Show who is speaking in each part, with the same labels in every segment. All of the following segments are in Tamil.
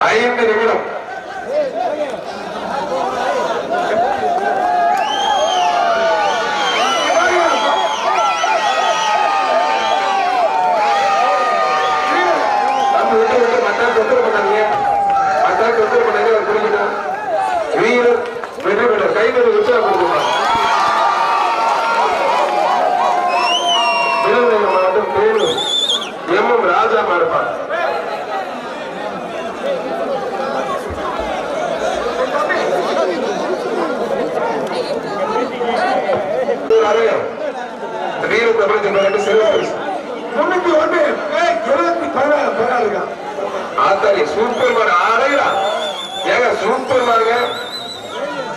Speaker 1: ஐந்து நிமிடம் நம்ம விட்டு விட்டு மத்தால் தொந்தரவு பண்ணாதீங்க மத்தால் தொந்தரவு பண்ணாதீங்க அவர் புரிஞ்சுக்கணும் வீரர் வெற்றி பெற்ற கைது உற்சாகம் கொடுக்கணும் விருதுநகர் மாவட்டம் தேனூர் எம் எம் ராஜா மாடுப்பான் வீர தமிழ் சிறப்பு
Speaker 2: முன்னூத்தி ஒண்ணு இருபத்தி பதினாறு பதினாறு
Speaker 1: ஆத்தாரி சூப்பர் மாடு ஆடையா ஏங்க சூப்பர் மாடுங்க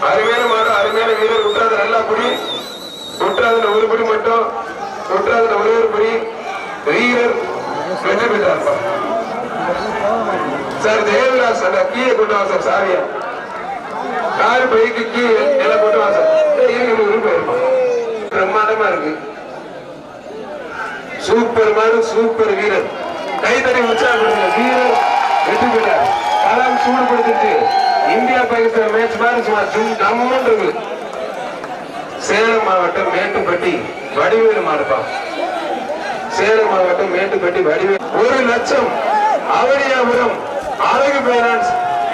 Speaker 1: அருமையான மாடு அருமையான வீரர் விட்டுறாது நல்லா புடி விட்டுறாதுல ஒரு படி மட்டும் விட்டுறாதுல ஒரே ஒரு படி வீரர் வெற்றி பெற்றார் சார் தேவராஜ் சார் கீழே கொண்டு வா சார் சாரியா கார் பைக்கு கீழே எல்லாம் கொண்டு வா சார் இருக்கு இருக்கு பிரம்மாண்டமா இருக்கு சூப்பர் மாடு சூப்பர் வீரர். கைத்தறி உற்சாகப்படுத்துங்க வீரர் வெற்றி பெற்றார் கலாம் சூடுபடுத்திட்டு இந்தியா பாகிஸ்தான் மேட்ச் மாதிரி சுமார் சும் சேலம் மாவட்டம் மேட்டுப்பட்டி வடிவேலு மாடுப்பா சேலம் மாவட்டம் மேட்டுப்பட்டி வடிவேலு. ஒரு லட்சம் அவரியாபுரம் அழகு பைனான்ஸ்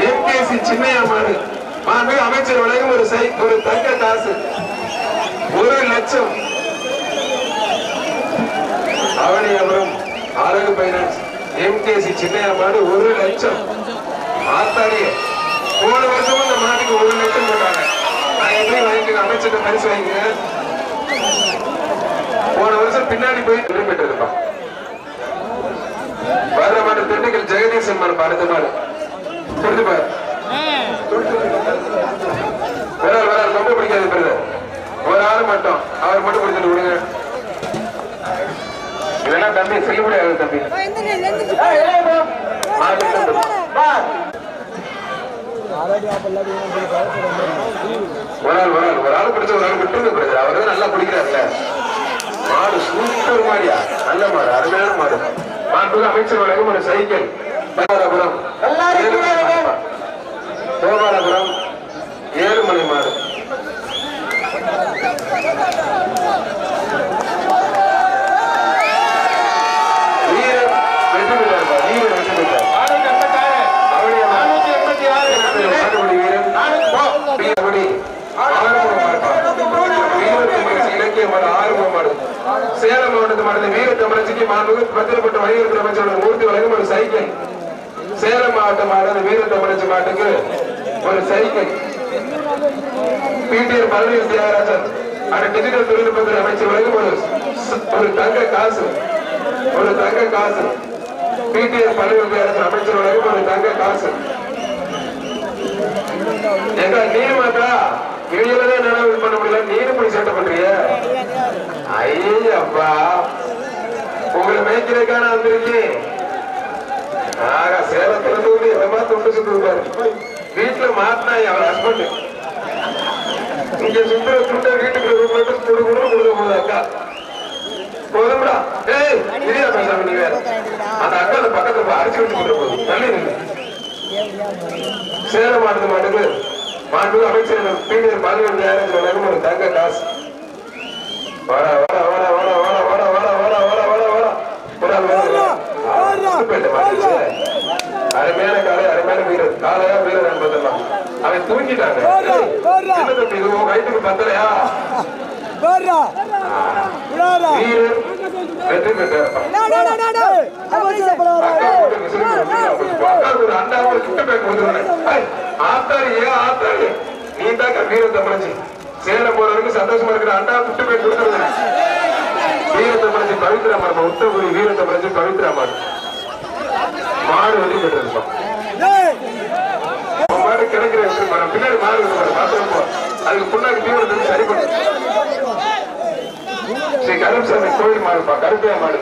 Speaker 1: எம்கேசி சின்னையா மாடு. மாண்பு அமைச்சர் வழங்கும் ஒரு சை ஒரு தங்க காசு. ஒரு லட்சம் அவனியாபுரம் அழகு பைனான்ஸ் எம்கேசி சின்னையா மாடு ஒரு லட்சம். ஆத்தாடி போன வருஷமும் இந்த மாட்டுக்கு ஒரு லட்சம் போட்டாங்க. நான் எப்படி வாங்கிட்டு அமைச்சர்கிட்ட பரிசு வாங்க போன வருஷம் பின்னாடி போய் திரும்பிட்டு இருப்பான் வர்ற மாடு திண்டுக்கல் ஜெகதீசன் மாடு அடுத்த மாடு புரிஞ்சு பாரு. வேற வரார் ரொம்ப பிடிக்காது பிரதர் ஒரு ஆள் மட்டும். அவர் மட்டும் பிடிச்சிட்டு விடுங்க. இதெல்லாம் தம்பி செய்ய முடியாது தம்பி. மாட்டுக்கு ஒரு ஆள் ஒரு ஆள். ஒரு ஆள் பிடிச்ச ஒரு ஆள் விட்டுருங்க பிரதர் அவர் தான் நல்லா பிடிக்கிறாருல்ல மாடு சூப்பர் மாடியா. நல்ல மாடு அருமையான மாடு. மாண்புக்கு அமைச்சர் வழங்கும் ஒரு சைக்கிள். கோபாலபுரம். கோபாலபுரம். ஏழுமலை மாடு வீரர் வெற்றி பெற்றார் வீரர் வெற்றி பெற்றார் அவருடைய மாட்டுப்படி வீரன் வீரப்படி ஆறுமுகம் மாடு வீரத்தமிழச்சி இலக்கிய மாடு ஆறுமுகம் மாடு சேலம் மாவட்டத்து மாநில வீரத்தமிழச்சிக்கு மாண்புக்கு பத்திரப்பட்ட வணிகத்துறை அமைச்சரோட மூர்த்தி வழங்கும் ஒரு சைக்கிள். சேலம் மாவட்ட மாநில வீரத்தமிழச்சி மாட்டுக்கு ஒரு சைக்கிள். பிடிஆர் பழனி தியாகராஜன் அந்த டிஜிட்டல் தொழில்நுட்பத்துறை அமைச்சர் வழங்கும் ஒரு ஒரு தங்க காசு. ஒரு தங்க காசு. பிடிஆர் பழனி தியாகராஜன் அமைச்சர் வழங்கும் ஒரு தங்க காசு. எங்க நீர் மாத்தா இவங்களதான் நினைவு பண்ண முடியல. நீர் போய் சேட்டை பண்றீங்க? ஐயப்பா உங்களை மேய்க்கிறதுக்காக நான் வந்திருக்கேன் ஆக சேலத்திலிருந்து வந்து எவ்வளவா தொண்டு சுட்டுருப்பாரு வீட்டுல மாத்தினா அவன் ஹஸ்பண்ட் இங்க சுத்துற சுட்ட வீட்டுக்கு ரூம் மட்டும் சுடு கூட கொடுக்க போகுது அக்கா. போதும்டா. ஏய் இல்லையா பேசாம வேற. அந்த அக்கா அந்த பக்கத்துல அரைச்சு விட்டு கொண்டு போகுது. தள்ளி நின்று சேலம் மாடுது மாட்டுக்கு. மாட்டு அமைச்சர் பீனியர் பாலிவுட் யாரும் சொன்னாங்க தங்க காசு. வாடா வாடா. கட்ட மாட்டுச்சு அருமையான காலை அருமையான வீரர் காலையா வீரர் என்பதெல்லாம். அவன் தூங்கிட்டாங்க இதுவும் வயிற்றுக்கு பத்தலையா? வீரர் வெற்றி ஆத்தாரி ஏன் ஆத்தாரி நீ தாக்க வீரம் தமிழச்சி சேலம் போற வரைக்கும் சந்தோஷமா இருக்கிற அண்டா குட்டி போய் கொடுத்துருந்தேன் வீர தமிழச்சி பவித்ரா மரம் உத்தரகுடி வீர மாடு வந்து பெற்றிருந்தோம் மாடு கிடக்கிற பின்னாடி மாடு பார்த்துருப்போம் அதுக்கு பின்னாடி தீவிரத்தை சரி பண்ணும் ஸ்ரீ கருப்பசாமி கோயில் மாடுப்பா கருப்பையா மாடு.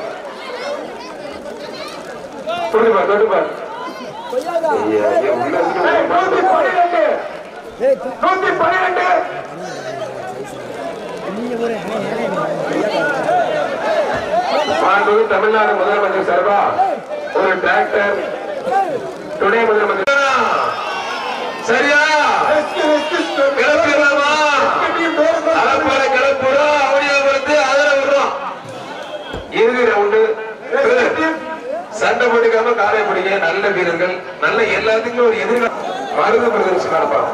Speaker 1: புரியுதுப்பா தொட்டுப்பா நூத்தி பன்னிரெண்டு! தமிழ்நாடு முதலமைச்சர் சர்வா ஒரு டாக்டர் துணை முதலமைச்சர் சரியா? கிளப்பிடலாமா? அலப்பாறை கிளப்புறா அவனியாபுரத்து அதில் விடுறோம். இறுதி ரவுண்டு சண்டை போட்டுக்காம காலை பிடிக்க நல்ல வீரர்கள். நல்ல எல்லாத்துக்கும் ஒரு எதிர்கால மருது பிரதர்சனம் நடப்பாங்க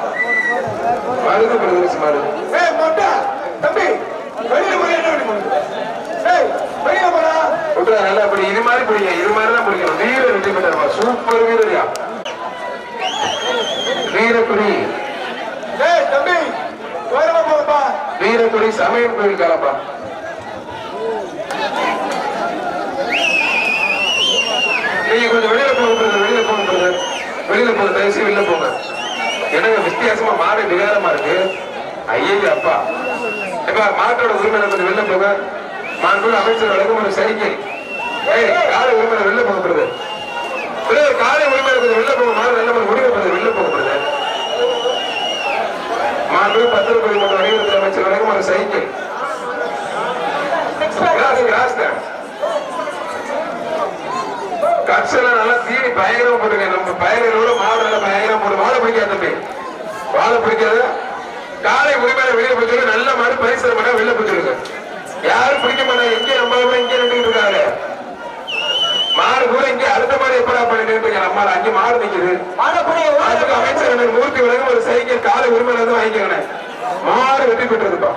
Speaker 1: மருது
Speaker 2: பிரதர்சனம் தம்பி வெளியில போய் என்ன பண்ணி வெளியில
Speaker 1: நல்லா பிடி. இது மாதிரி பிடிங்க. இது மாதிரி தான் பிடிக்கணும். வீர சூப்பர் வீரரியா. வீரக்குடி.
Speaker 2: தம்பி
Speaker 1: வீரக்குடி சமயம் கோயில் காலப்பா நீங்க கொஞ்சம் வெளியில போக வெளியில போக வெளியில போக தயவுசெய்து வெளியில போங்க. எனக்கு வித்தியாசமா மாடு விகாரமா இருக்கு? ஐயே அப்பா இப்ப மாட்டோட உரிமையில கொஞ்சம் போக மாண்பு அமைச்சர் வழங்கும் ஒரு சைக்கிள் ஏய் காலை உரிமையில வெளில போகப்படுது. காலை உரிமையில கொஞ்சம் வெளில போக மாடு நல்ல மாதிரி முடிவு வெளில போகப்படுது. மாண்பு பத்திரப்பதி மன்ற வணிகத்துறை அமைச்சர் வழங்கும் ஒரு சைக்கிள் கிராஸ் கிராஸ் தான் நல்லா தீனி பயங்கரமா போட்டுங்க. நம்ம பயங்கரோட மாடு நல்லா பயங்கரமா போட்டு வாழை பிடிக்காது தம்பி. வாழை பிடிக்காது. காலை உரிமையில வெளியே போச்சு நல்ல மாடு பரிசு பண்ண வெளில போச்சுருங்க யாரும் பிடிக்க மாட்டாங்க இங்கே நம்ம கூட இங்கே நின்றுட்டு இருக்காங்க. மாடு கூட இங்கே அடுத்த மாதிரி எப்படா பண்ணிட்டு நம்ம அங்கே மாடு நிக்குது. அதுக்கு அமைச்சர் எனக்கு மூர்த்தி விலங்கு ஒரு சைக்கிள் காலை உரிமையில இருந்து வாங்கிக்கணும் மாடு வெற்றி பெற்றதுப்பா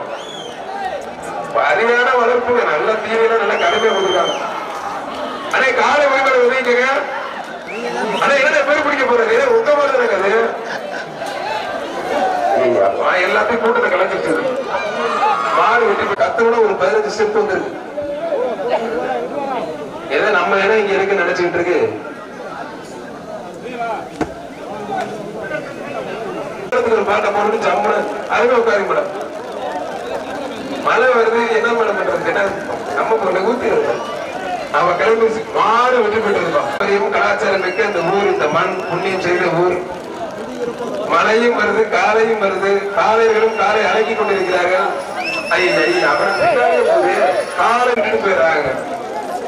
Speaker 1: அருமையான வளர்ப்புங்க. நல்ல தீவிரம் நல்ல கடுமையா கொடுத்துருக்காங்க அண்ணே காலை உரிமையில உதவிக்கங்க. அண்ணே என்ன பேர் பிடிக்க போறது உங்க மாதிரி தானே அது? நான் எல்லாத்தையும் கூட்டத்தை மாடு வெட்டி கத்தோட ஒரு பதினஞ்சு ஸ்டெப் வந்துருக்கு ஏதோ நம்ம இடம் இங்க இருக்கு நினைச்சுட்டு இருக்கு? ஒரு பாட்டை போட்டு ஜம்முன்னு அதுவே உட்காருங்க மேடம். மழை வருது என்ன மேடம் பண்றது? என்ன? நம்ம பொண்ணு ஊத்தி அவ கிளம்பி மாடு வெற்றி பெற்றிருக்கோம் பெரியும் கலாச்சாரம் மிக்க இந்த ஊர் இந்த மண் புண்ணியம் செய்த ஊர். மழையும் வருது காலையும் வருது. காலைகளும் காலை அடக்கி கொண்டிருக்கிறார்கள். காலை விட்டுட்டு போயிடுறாங்க.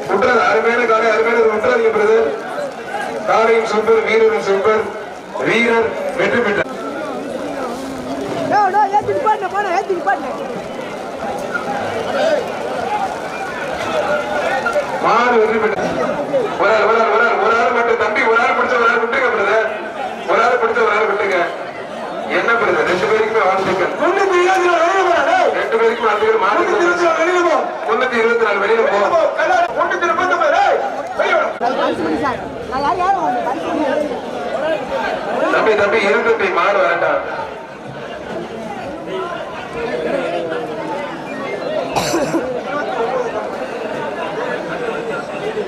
Speaker 1: விட்டுறது அருமையான காலை அருமையான விட்டுறாதீங்க பிரதர் காலையும் சூப்பர் வீரரும் சூப்பர் வீரர் வெற்றி பெற்றார் மாடு வெற்றி பெற்றார் ஒரு ஆள் ஒரு ஆள் ஒரு ஆள் ஒரு ஆள் மட்டும் தம்பி ஒரு ஆள் பிடிச்ச ஒரு ஆள் விட்டுங்க பிரதர் ஒரு ஆள் பிடிச்ச ஒரு ஆள் விட்டுங்க என்ன பிரதர் ரெண்டு பேருக்குமே வாழ்த்துக்கள்
Speaker 2: முன்னூத்தி இருபது ரூபா வெளியில.
Speaker 1: ரெண்டு பேருக்கும் வாழ்த்துக்கள் மாடு
Speaker 2: முன்னூத்தி இருபது ரூபா வெளியில போ.
Speaker 1: முன்னூத்தி இருபத்தி நாலு வெளியில போ.
Speaker 2: முன்னூத்தி முப்பத்தி ஒன்பது
Speaker 1: தம்பி தம்பி இருபத்தி மாடு வரட்டான்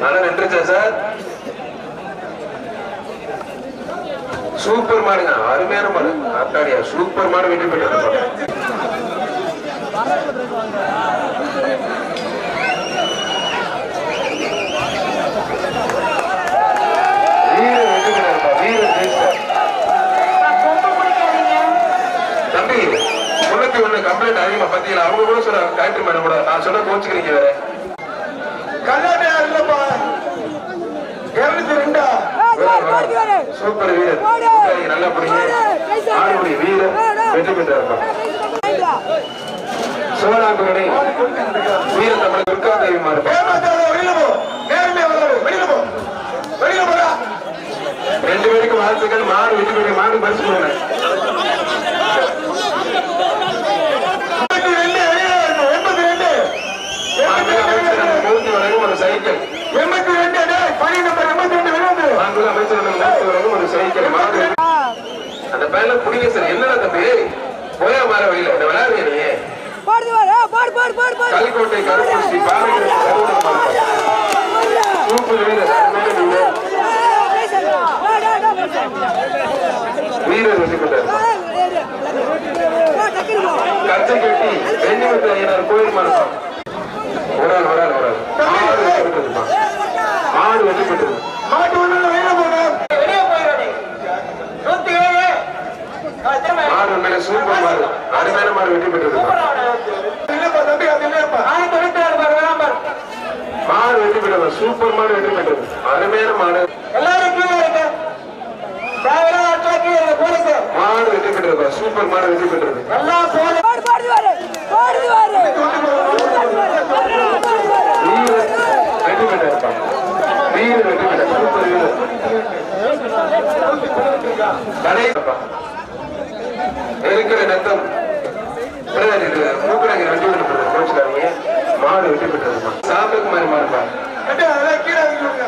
Speaker 1: நல்லா நின்றுச்சா சார்? சூப்பர் மாடுங்க அருமையான மாடு. அத்தாடியா சூப்பர் மாடு வெற்றி பெற்றது தம்பி முன்னூத்தி ஒண்ணு கம்ப்ளைண்ட் அதிகமா பத்தியில. அவங்க கூட சொல்ற கலெக்டர் மேடம் கூட நான் சொன்ன கோச்சுக்கிறீங்க வேற.
Speaker 2: கல்யாணம் இல்லப்பா
Speaker 1: சூப்பர் வீரர். நல்லா பிடிங்க. வீரர் வெற்றி பெற்றாருப்பா சோழாங்குடி வீர தமிழ் துர்கா தேவி ரெண்டு வாழ்த்துக்கள். மாடு வெற்றி பெற்ற மாடு பரிசு
Speaker 2: எண்பத்தி ரெண்டு
Speaker 1: ஒரு சைக்கிள்.
Speaker 2: எண்பத்தி ரெண்டு டேய் பணி நம்பர் எண்பத்தி ரெண்டு
Speaker 1: மாண்புமிகு அமைச்சர் வழங்கும் ஒரு சைக்கிள் மாடு அந்த பையனை புடிங்க சார். என்னடா தம்பி? போயா மாற வழியில. இந்த விளையாடுறிய நீ? கல்கோட்டை கருப்பு ஸ்ரீ சூப்பர் வீரர் வீரர் வீரர் வெற்றி பெற்றார் கச்சை கட்டி வெண்ணிமத்த ஐயனார் கோயில் மார்க்கம் ஒரு ஆள் ஒரு ஆள் ஒரு ஆள் மாடு வெற்றி பெற்றதுப்பா மாடு வெற்றி பெற்றது
Speaker 2: மாட்டு ஒண்ணு வெளியில போடா
Speaker 1: மாடு உண்மையில சூப்பர் மாடு அருமையான மாடு வெற்றி பெற்றதுப்பா
Speaker 2: இல்லப்பா தம்பி அது இல்லப்பா
Speaker 1: மாடு வெற்றி பெற்றது சூப்பர் மாடு வெற்றி பெற்றது அருமையான மாடு மாடு வெற்றி பெற்றது சூப்பர் மாடு வெற்றி பெற்றது
Speaker 3: பாடு பாடு பாடு பாடு பாடு
Speaker 1: வீரர் வெற்றி பெற்றாருப்பா வீரர் வெற்றி பெற்றார் சூப்பர் வீரர் கடைப்பா இருக்கிற நத்தம் பிரதர் இது மூக்கடங்கர் வெற்றி பெற்றது கோச்சுக்காரங்க மாடு வெற்றி பெற்றதுப்பா சாப்பிட்டுக்கு மாறுப்பா
Speaker 2: கட்டு, அதெல்லாம் கீழே இறக்கி விடுங்க.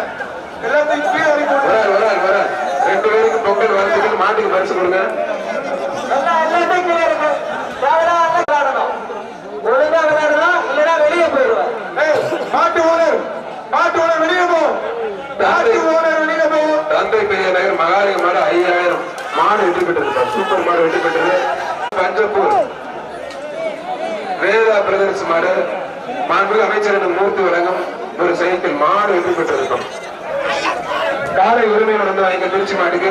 Speaker 2: எல்லாத்தையும் கீழே இறக்கி விடுங்க.
Speaker 1: வரார் வரார் வரார் ரெண்டு பேருக்கு பொங்கல் வரதுக்கு மாட்டுக்கு பரிசு கொடுங்க
Speaker 3: எல்லாம் எல்லாத்தையும் கீழே இருக்கு தேவையில்லாத ஆட்டம் விளையாடணும் ஒழுங்கா விளையாடணும் இல்லைன்னா வெளியே போயிடுவேன்
Speaker 2: ஏய், மாட்டு ஓனர் மாட்டு ஓனர் வெளியே போ மாட்டு ஓனர் வெளியே போ
Speaker 1: தந்தை பெரிய நகர் மகாலிங்க மாடு ஐயாயிரம் மாடு வெற்றி பெற்றது சூப்பர் மாடு வெற்றி பெற்றது. பஞ்சப்பூர் வேதா பிரதர்ஸ் மாடு. மாண்புமிகு அமைச்சரின் மூர்த்தி வழங்கும் ஒரு சைக்கிள் மாடு வெற்றி பெற்றிருக்கும். காலை உரிமை நடந்து வாங்க திருச்சி மாடுக்கு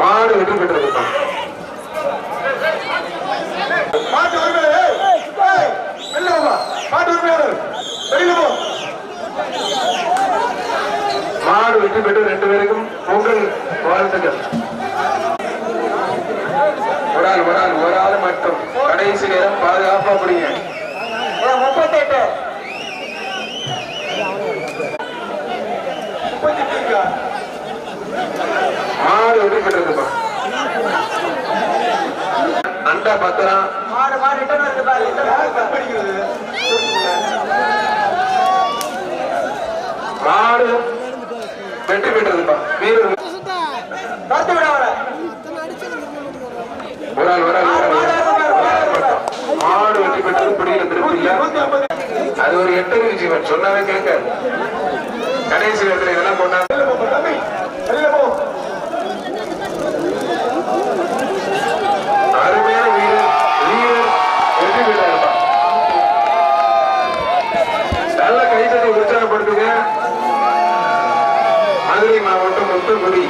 Speaker 1: மாடு வெற்றி பெற்றிருக்கும்.
Speaker 2: மாட்டு உரிமையாளர் ஏய், மாட்டு உரிமையாளர் வெளியே போ
Speaker 1: மாடு வெற்றி பெற்று ரெண்டு பேருக்கும் பொங்கல் வாழ்த்துக்கள். ஒரு ஆள் ஒரு ஆள் ஒரு ஆள் மட்டும். கடைசி நேரம் பாதுகாப்பா பிடிங்க
Speaker 3: முப்பத்தெட்டு.
Speaker 2: முப்பத்தி
Speaker 1: மாடு வெற்றி பெற்றதுப்பா அண்டா பத்திரம்
Speaker 3: மாடு மாடு ரிட்டர்ன் வருது பாரு
Speaker 2: யார் தப்படிக்கிறது
Speaker 1: மாடு வெற்றி பெற்றதுப்பா வீரர்
Speaker 3: பார்த்து விட அவரை
Speaker 1: ஒரு ஆள் ஒரு ஆள் ஒரு ஆள், ஒரு ஆள் மட்டும். மாடு வெற்றி பெற்றது பிடிக்கிற திருப்தி இல்ல
Speaker 2: நூத்தி ஐம்பது
Speaker 1: அது ஒரு எட்டறிவு ஜீவன் சொன்னாவே கேட்க கடைசி நேரத்தில் இதெல்லாம் கொண்டாந்து அருமையான வீரர் வீரர் வெற்றி பெற்றாருப்பா. நல்ல கைத்தட்டி உற்சாகப்படுத்துங்க. மதுரை மாவட்டம் முத்துக்குடி.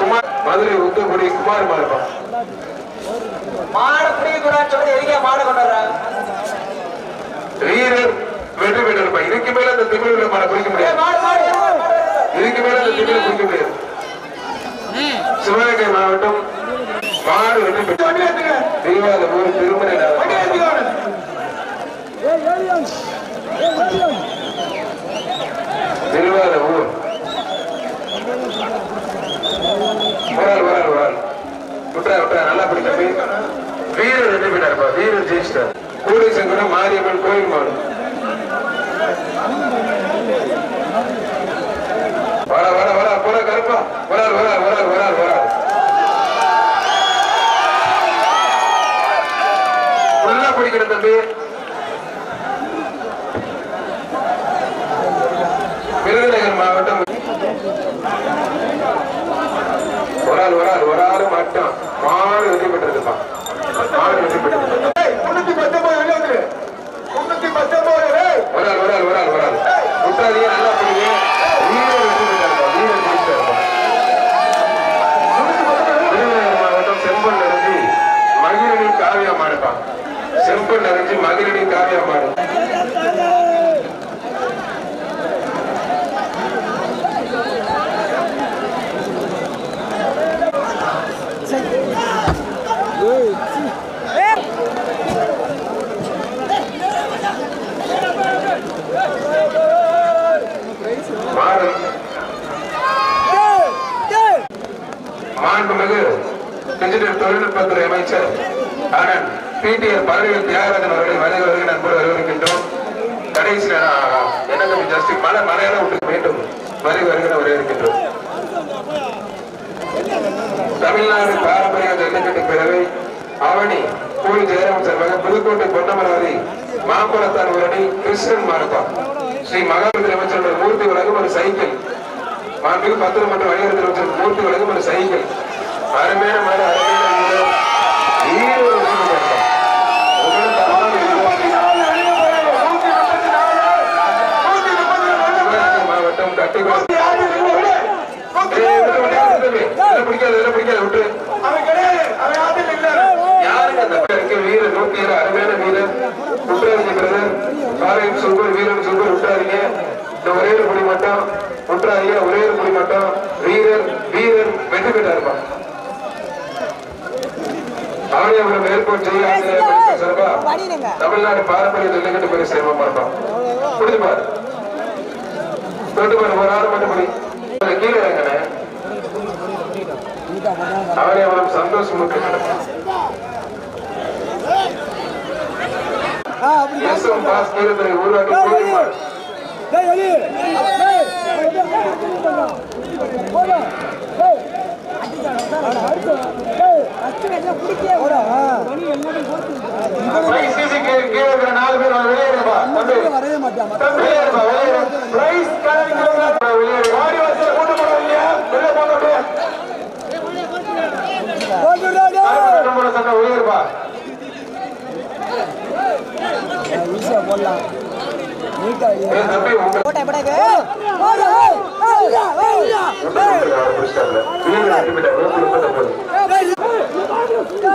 Speaker 1: குமார் மதுரை முத்துக்குடி குமார் மாறுப்பா
Speaker 3: மாடு பிடிக்க கூடாதுன்னு சொல்லி எதுக்கே மாடு வர்றாங்க?
Speaker 1: வீரர் வெற்றி பெற்றிருப்பா இதுக்கு மேல அந்த திமிழ் பிடிக்க முடியாது.
Speaker 3: மாடு மாடு மாடு, மாடு.
Speaker 1: இதுக்கு மேல அந்த திமிழ் பிடிக்க முடியாது. சிவகங்கை மாவட்டம் மாடு வெற்றி பெற்று திருமலை
Speaker 2: வண்டி எடுத்துங்க அவனை.
Speaker 1: திருவாரூர் வரால் வரால் வரால் விட்டா விட்டா நல்லா பிடி தம்பி வீரர் வெற்றி பெற்றாருப்பா வீரர் ஜெயிச்சிட்டார். கூடீசங்குடம் மாரியம்மன் கோயில் மாடு. வர வர வர போற கருப்பா. வரால் வரால் வரால் வரால் வரால் ஃபுல்லா பிடிக்கணும் தம்பி. விருதுநகர் மாவட்டம். ஒரு ஆள் ஒரு ஆள் ஒரு ஆள் மட்டும் மாடு வெற்றி பெற்றிருப்பான் மாடு வெற்றி பெற்றிருப்பான்
Speaker 2: ஏய், முன்னூத்தி பத்தொன்பது வெளியே வந்துரு. முன்னூத்தி பத்தொன்பது, வராது
Speaker 1: வராது வராது வராது. ஆள் முட்டாளியே நல்லா பண்ணுங்க. வீரர் வெற்றி பெற்றிருப்பான் வீரர் விருதுநகர் மாவட்டம் நிறைஞ்சி மகிழினி காவியா மாடுப்பான் செம்பன் நிறைஞ்சி மகிழினி காவியா மாடு மாடு. மாண்புமிகு டிஜிட்டல் தொழில்நுட்பத்துறை அமைச்சர் அண்ணன் பிடிஆர் பதவியில் தியாகராஜன் அவர்களை வருக வருக நண்பர் வரவேற்கின்றோம். கடைசி என்ன தம்பி ஜஸ்ட்? மழை மழையால விட்டு மீண்டும் வரி வருகிற வரவேற்கின்றோம். தமிழ்நாடு பாரம்பரிய ஜல்லிக்கட்டு பேரவை அவனி கூலி ஜெயராமன் சார்பாக புதுக்கோட்டை பொன்னமராவதி மாம்பழத்தான் உரணி கிருஷ்ணன் மார்க்கம் ஸ்ரீ மகாபதி அமைச்சருடைய மூர்த்தி வழங்கும் ஒரு சைக்கிள் மாண்புக்கு பத்திரம் மற்றும் வணிகத்தில் அமைச்சர் மூர்த்தி வழங்கும் ஒரு சைக்கிள் அருமையான மாதிரி அருமையான மாவட்டம் கட்டிக்குளம் விட்டு, பிடிக்காது பிடிக்காது விட்டு
Speaker 2: அவன் கிடையாது அவன் ஆட்டில்
Speaker 1: அந்த வீரர் நூத்தி அருமையான வீரர் விட்டுறாதீங்க பிரதர் பாளையம் சொல்பர் வீரன் சொல்பர் விட்டுறாதீங்க இந்த ஒரே ஒரு குடி மட்டும் விட்டுறாதீங்க ஒரே ஒரு குடி மட்டும் வீரர் வீரர் வெற்றி பெற்றா இருப்பான் அவனே ராமநாதபுரம் ஏர்போர்ட் ஜெய சார்பா? தமிழ்நாடு பாரம்பரிய ஜல்லிக்கட்டு பரிசு சேர்மம் பண்ணோம் புரிஞ்சு பாரு. தொட்டு பாரு ஒரு ஆள் மட்டும் முடி கொஞ்சம் கீழே அவனே அவனும் சந்தோஷம் எஸ்எம் பாஸ் கீழே உருவாக்கி
Speaker 2: நாலு பேர் வெளியேறுப்பா தம்பி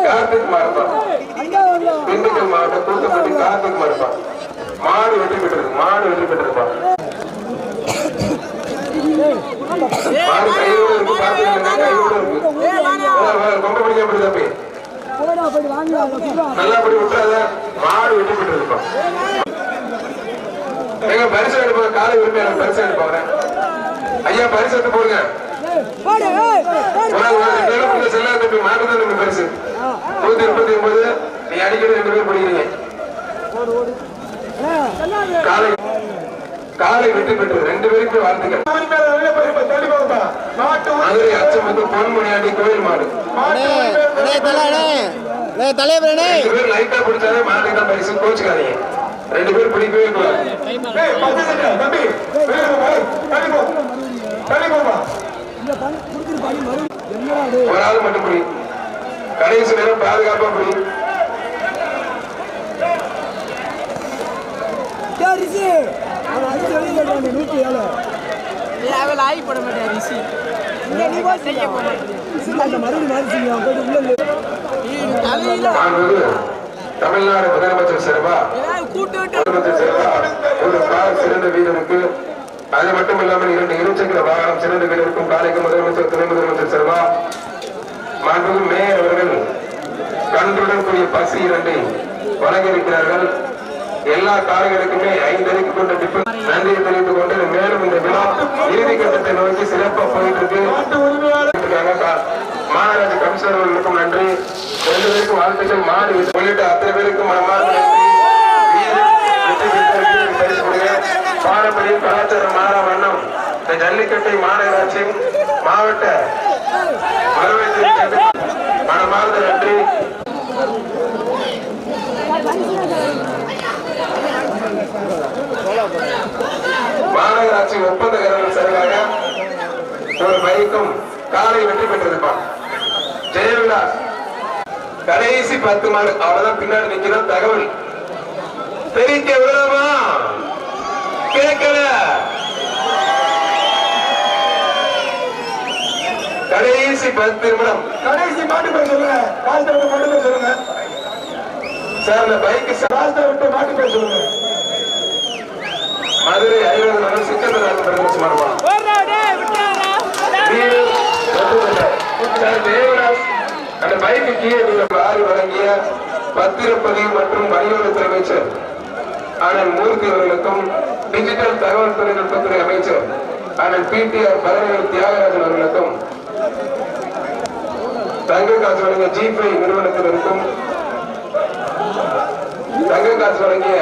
Speaker 1: கார்த்திக் மாறுப்பா திண்டுக்கல் மாவட்டம் தூத்துக்குடி கார்த்திக் மாறுப்பா மாடு வெற்றி பெற்றது மாடு வெற்றி பெற்றிருப்பா மாடு கையோட இருக்கு கார்த்திக் கையோட இருக்கு ரொம்ப பிடிக்க அப்படி தம்பி நல்லபடி விட்டுறாத மாடு வெற்றி பெற்றிருப்பா எங்க பரிசு எடுப்பாங்க காலை எனக்கு பரிசு எடுப்பாங்க ஐயா பரிசு எடுத்து போடுங்க. செல்லா தம்பி மாட்டு தான் நம்ம பரிசு. நூத்தி முப்பத்தி ஒன்பது. நீ அடிக்கடி ரெண்டு படிக்கிறீங்க. காலை காலை வெற்றி பெற்று ரெண்டு பேருக்கு வாழ்த்துக்கள்.
Speaker 2: உரிமையாளர்
Speaker 1: மதுரை அச்சம் வந்து பொன்முனியாண்டி கோயில் மாடு.
Speaker 2: உரிமையாளர்
Speaker 1: பேர் லைட்டா பிடிச்சாலே மாட்டுக்கு தான் பரிசு. கோச்சுக்காதீங்க. ரெண்டு பேர் பிடிக்கவே ஒரு ஆள் மட்டும் பிடி கடைசி நேரம் பாதுகாப்பா பிடி
Speaker 4: ஆகி போட மாட்டேன் ரிஷி. செய்ய போட தலையில.
Speaker 1: தமிழ்நாடு முதலமைச்சர் சிறப்பா முதலமைச்சர் சிறப்பா ஒரு கார் சிறந்த வீரருக்கு அது மட்டும் இல்லாமல் இரண்டு இருசக்கர வாகனம் சிறந்த வீரருக்கும் காலைக்கு முதலமைச்சர் துணை முதலமைச்சர் சிறப்பா மாண்பு மேயர் அவர்கள் கன்றுடன் கூடிய பசி இரண்டை வழங்க இருக்கிறார்கள் எல்லா காலைகளுக்குமே ஐந்து அடிக்கு கொண்ட டிப்பு. நன்றியை தெரிவித்துக் கொண்டு மேலும் இந்த விழா இறுதி கட்டத்தை நோக்கி சிறப்பாக போயிட்டு இருக்கு.
Speaker 2: மாட்டு
Speaker 1: மாநகராட்சி கமிஷனர் அவர்களுக்கும் நன்றி. ரெண்டு பேருக்கும் வாழ்த்துக்கள். மாடு விட்டு உள்ளிட்ட அத்தனை பேருக்கும் மனமார்ந்த பாரம்பரியம் கலாச்சாரம் மாற வண்ணம். இந்த ஜல்லிக்கட்டை மாநகராட்சியும் மாவட்ட மனமார்ந்த நன்றி. மாநகராட்சி ஒப்பந்தக்காரர்கள் சரியாக ஒரு பைக்கும் காலை வெற்றி பெற்றிருப்பான் ஜெயவிலாஸ். கடைசி பத்து மாடு அவ்வளவுதான் பின்னாடி நிக்கிறான் தகவல். தெரிவிக்க விடலாமா கேட்கல. கடைசி பத்து நிமிடம்.
Speaker 2: கடைசி மாட்டு பேர் சொல்லுங்க. காசை விட்டு மாட்டு பேர் சொல்லுங்க.
Speaker 1: சார் அந்த பைக்கு
Speaker 2: காசை விட்டு மாட்டு பேர் சொல்லுங்க.
Speaker 1: மதுரை ஐநூறு நகர் சிக்கந்தராஜ் ரத்துப்பட்டார். சார் தேவராஜ் அந்த பைக்கு கீழே நீங்க ஆறு வழங்கிய பத்திரப்பதிவு மற்றும் வணிகத்துறை அமைச்சர். அண்ணன் மூர்த்தி அவர்களுக்கும் டிஜிட்டல் தகவல் தொழில்நுட்பத்துறை அமைச்சர் அண்ணன் பிடிஆர் பதவிகள் தியாகராஜன் அவர்களுக்கும் தங்க காசு வழங்கிய ஜிபே நிறுவனத்தினருக்கும் தங்க காசு வழங்கிய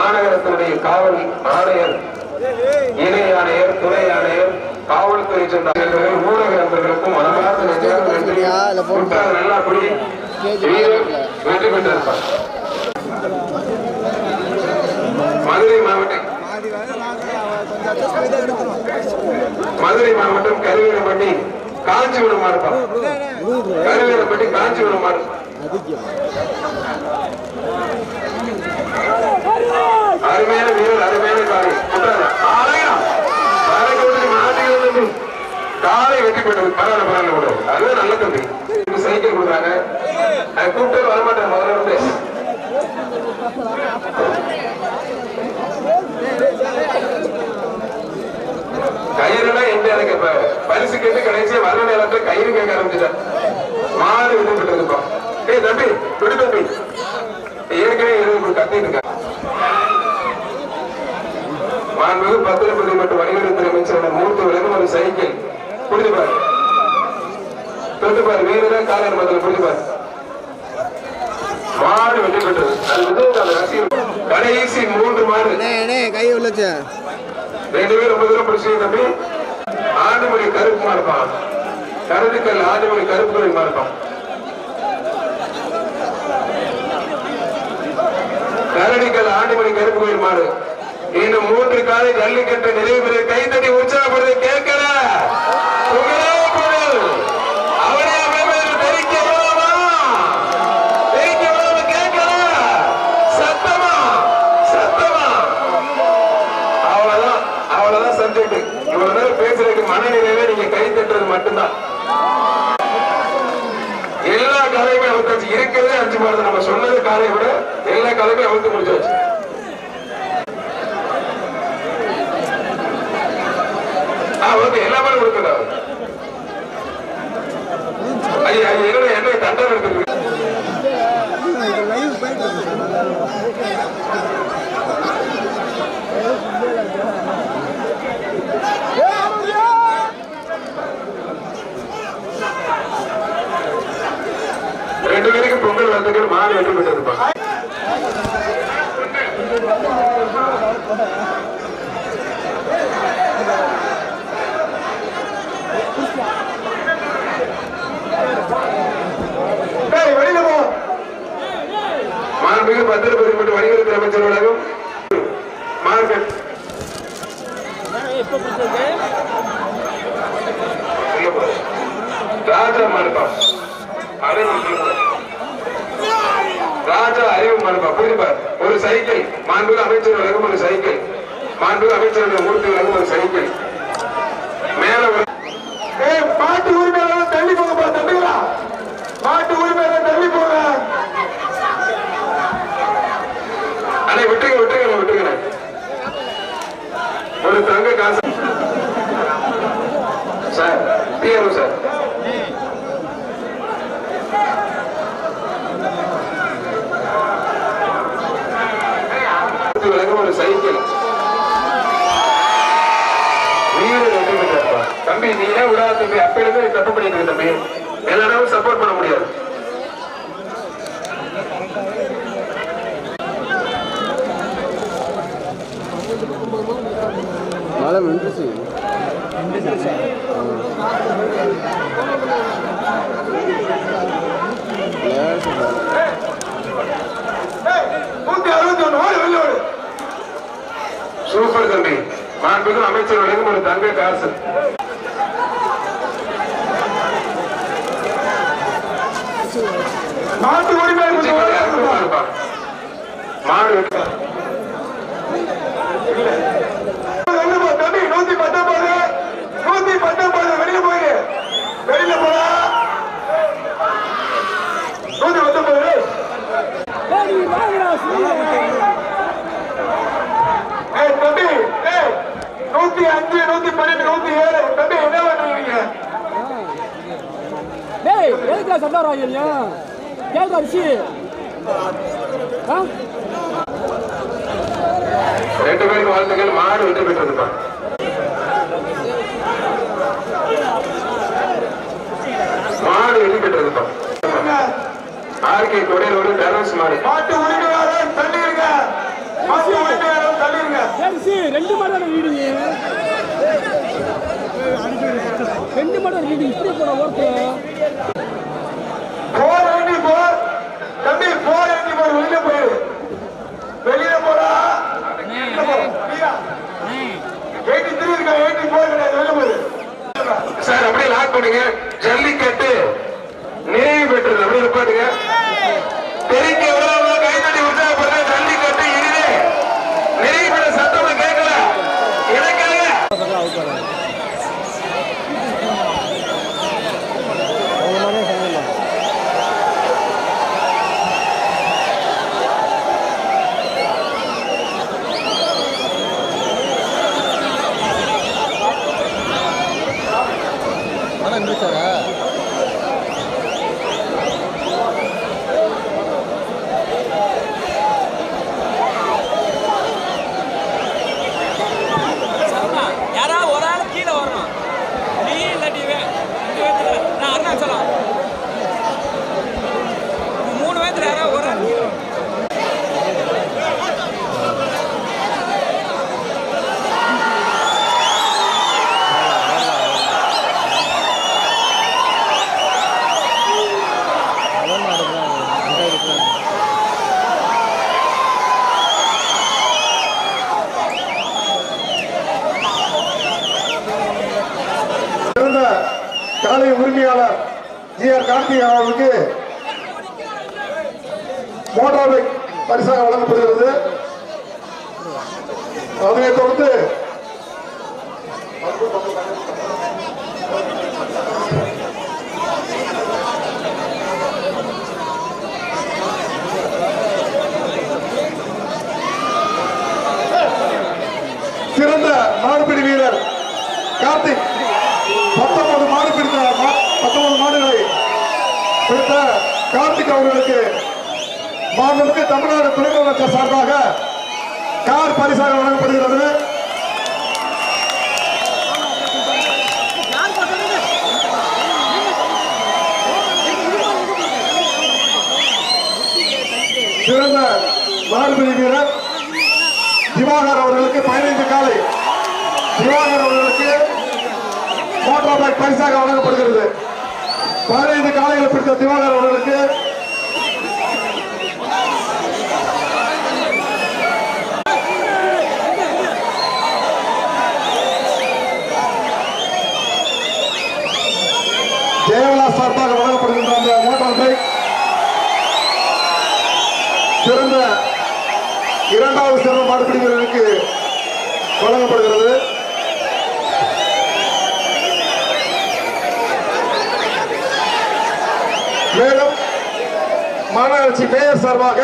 Speaker 1: மாநகரத்தினுடைய காவல் ஆணையர் இணை ஆணையர் துணை ஆணையர் காவல்துறை அதிகாரிகள், ஊடக நண்பர்களுக்கும் மனமார்ந்த நெஞ்சார்ந்த நன்றி உற்றார் நல்லா அப்படி வீரர் வெற்றி பெற்றிருப்பார். மதுரை மாவட்டம். மதுரை மாவட்டம் கருவீரப்பட்டி காஞ்சிபுரம் மாவட்டம். கருவீரப்பட்டி காஞ்சிபுரம் மாவட்டம். அருமையான வீரர் அருமையான மாட்டிகள் காலை வெற்றி பெற்றது பரவாயில்ல பரவாயில்ல கூட அதுதான் நல்ல தம்பி. இதுக்கு சைக்கிள் கொடுக்குறாங்க. அதை கூப்பிட்டு வரமாட்டேன் முதல்ல இருந்து கயிறுலாம் எங்க எனக்கு இப்ப பரிசு கேட்டு கடைசியா வர நேரத்துல கயிறு கேட்க ஆரம்பிச்சுட்டேன் மாடு வெற்றி பெற்றதுப்பா ஏய் தம்பி விடு தம்பி. ஏற்கனவே இருபது கத்திட்டு இருக்க மாண்புமிகு பத்திரப்பதி மற்றும் வணிகத்துறை அமைச்சரோட மூர்த்தி விலகும் ஒரு சைக்கிள். புரிஞ்சு பாரு தொட்டு பாரு வீரர் காலர் மதத்தில் புரிஞ்சு பாரு மாடு வெற்றி பெற்றது. அது வந்து அந்த ரசிகர். கடைசி மூன்று மாடு.
Speaker 5: கை உள்ளச்சு.
Speaker 1: ரெண்டு பேரும் ரொம்ப தூரம் பிடிச்சி தம்பி. ஆண்டுமொழி கருப்பு மாறுப்பான் கருதுக்கல் ஆண்டுமொழி கருப்பு கோயில் மாறுப்பான் கரடிக்கல் ஆண்டுமொழி கருப்பு கோயில் மாடு. இன்னும் மூன்று காலை ஜல்லிக்கட்டு நிறைவு பெற கைத்தட்டி உற்சாகப்படுறது கேட்கல புகழே புகழ். அவரே அமைவது தெரிக்க விடாமா? தெரிக்க விடாம கேட்கல சத்தமா சத்தமா அவ்வளவுதான் அவ்வளவுதான் சப்ஜெக்ட் இவ்வளவு நேரம் பேசுறதுக்கு மனநிலையில நீங்க கை தட்டுறது மட்டும்தான். எல்லா கதையுமே அவுத்தாச்சு இருக்கிறதே அஞ்சு மாதம் நம்ம சொன்னது காலையை விட எல்லா கதையுமே அவுத்து முடிச்சாச்சு அவருக்கு எல்லாமே எல்லா மாடும் கொடுத்துருக்காங்க ஐயா என்னோட என்ன என்ன தண்டனை எடுத்துருக்கு
Speaker 5: லைவ் போயிட்டு இருக்கு சார்
Speaker 1: ரெண்டு பேருக்கு பொங்கல் வாழ்த்துக்கள் மாடு வெற்றி பெற்றிருப்பா
Speaker 2: டேய், வெளியில
Speaker 1: மாண்புமிகு பத்திரப்பதி மற்றும் வணிகத்துறை அமைச்சர் மார்க்கெட். ராஜா மார்பா அறிவு ராஜா அறிவு மறுப்பா புரியுதுப்பா ஒரு சைக்கிள். மாண்புமிகு அமைச்சர் வழங்கும் ஒரு சைக்கிள். மாண்புமிகு அமைச்சருடைய மூர்த்தி வழங்கும் ஒரு சைக்கிள் மேல ஒரு
Speaker 2: ஏய் மாட்டு உரிமையாளர் தள்ளி போங்கப்பா தம்பிங்களா மாட்டு உரிமையாளர் தள்ளி போங்க
Speaker 1: அண்ணே விட்டுருங்க விட்டுருங்க விட்டுருங்க ஒரு தங்க காசு சார் பிஆர்ஓ சார் விலகும் ஒரு சைக்கிள் வீடு வெற்றி பெற்றார்ப்பா. தம்பி நீ ஏன் விடாத தம்பி அப்ப இருந்து நீ தப்பு பண்ணிட்டு தம்பி. எல்லாரும் சப்போர்ட் பண்ண முடியாது.
Speaker 2: வெளில ஓடு
Speaker 1: சூப்பர் தம்பி. மாண்புமிகு அமைச்சர் வழங்கும் ஒரு தங்க காசு
Speaker 2: மாட்டு உரிமையாளர் கொஞ்சம் ஓடி வாங்கப்பா.
Speaker 1: மாடு வெட்டு.
Speaker 2: வெளில போ தம்பி நூத்தி பத்தொன்பது நூத்தி பத்தொன்பது வெளியில போயிரு வெளியில போடா நூத்தி பத்தொன்பது ஏய் தம்பி ஏய் நூத்தி அஞ்சு நூத்தி பன்னெண்டு நூத்தி ஏழு. தம்பி என்ன பண்ணுவீங்க?
Speaker 4: டேய் எதுக்குடா சண்டை வராங்க கேள்வி அரிசி ஆ?
Speaker 1: ரெண்டு பேருக்கு வாழ்த்துக்கள். மாடு வெற்றி மாடு வெற்றி பெற்றதுப்பா. ஆர்கே கொடையோடு டெரஸ் மாடு.
Speaker 2: மாட்டு உரிமையாளர் மாட்டு
Speaker 4: அரிசி ரெண்டு நேரம் வீடுங்க ரெண்டு நேரம் வீடு. இப்படி ஓட்டு.
Speaker 2: போடா. வெளியில போ. வீரா. 83 இருக்கா? 84 கிடையாது. வெளியில போயிரு.
Speaker 1: சார் அப்படியே லாக் பண்ணுங்க. ஜல்லிக்கட்டு. நிறைவு பெற்றது. அப்படியே நிப்பாட்டுங்க. தெரிக்க
Speaker 6: மாண்புமிகு தமிழ்நாடு துணை முதலமைச்சர் சார்பாக கார் பரிசாக வழங்கப்படுகிறது. சிறந்த மாடுபிடி வீரர் திவாகர் அவர்களுக்கு பதினைந்து காலை. திவாகர் அவர்களுக்கு மோட்டார் பைக் பரிசாக வழங்கப்படுகிறது. பதினைந்து காலைகளை பிடித்த திவாகர் அவர்களுக்கு ஜெயலலிதா சார்பாக வழங்கப்படுகின்ற அந்த மோட்டார் பைக் சிறந்த இரண்டாவது சிறந்த மாடுபிடி வீரருக்கு வழங்கப்படுகிறது மேலும் மாநகராட்சி மேயர் சார்பாக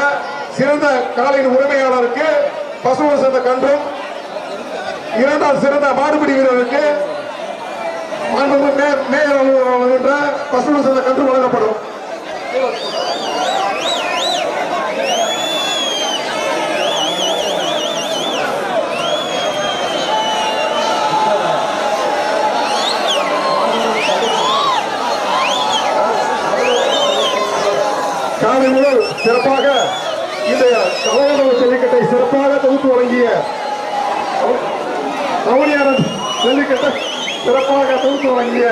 Speaker 6: சிறந்த காலையின் உரிமையாளருக்கு பசுமை சேர்ந்த கன்றும் இரண்டாம் சிறந்த மாடுபிடி வீரருக்கு மாண்புமிகு மே- மேயர் அலுவலர் வழங்குகின்ற பசுமை சேர்ந்த கன்று வழங்கப்படும் காலை முதல் சிறப்பாக இந்த கலையுணவு ஜல்லிக்கட்டை சிறப்பாக தொகுத்து வழங்கிய கவுனியாரன் ஜல்லிக்கட்டை சிறப்பாக தொகுத்து வழங்கிய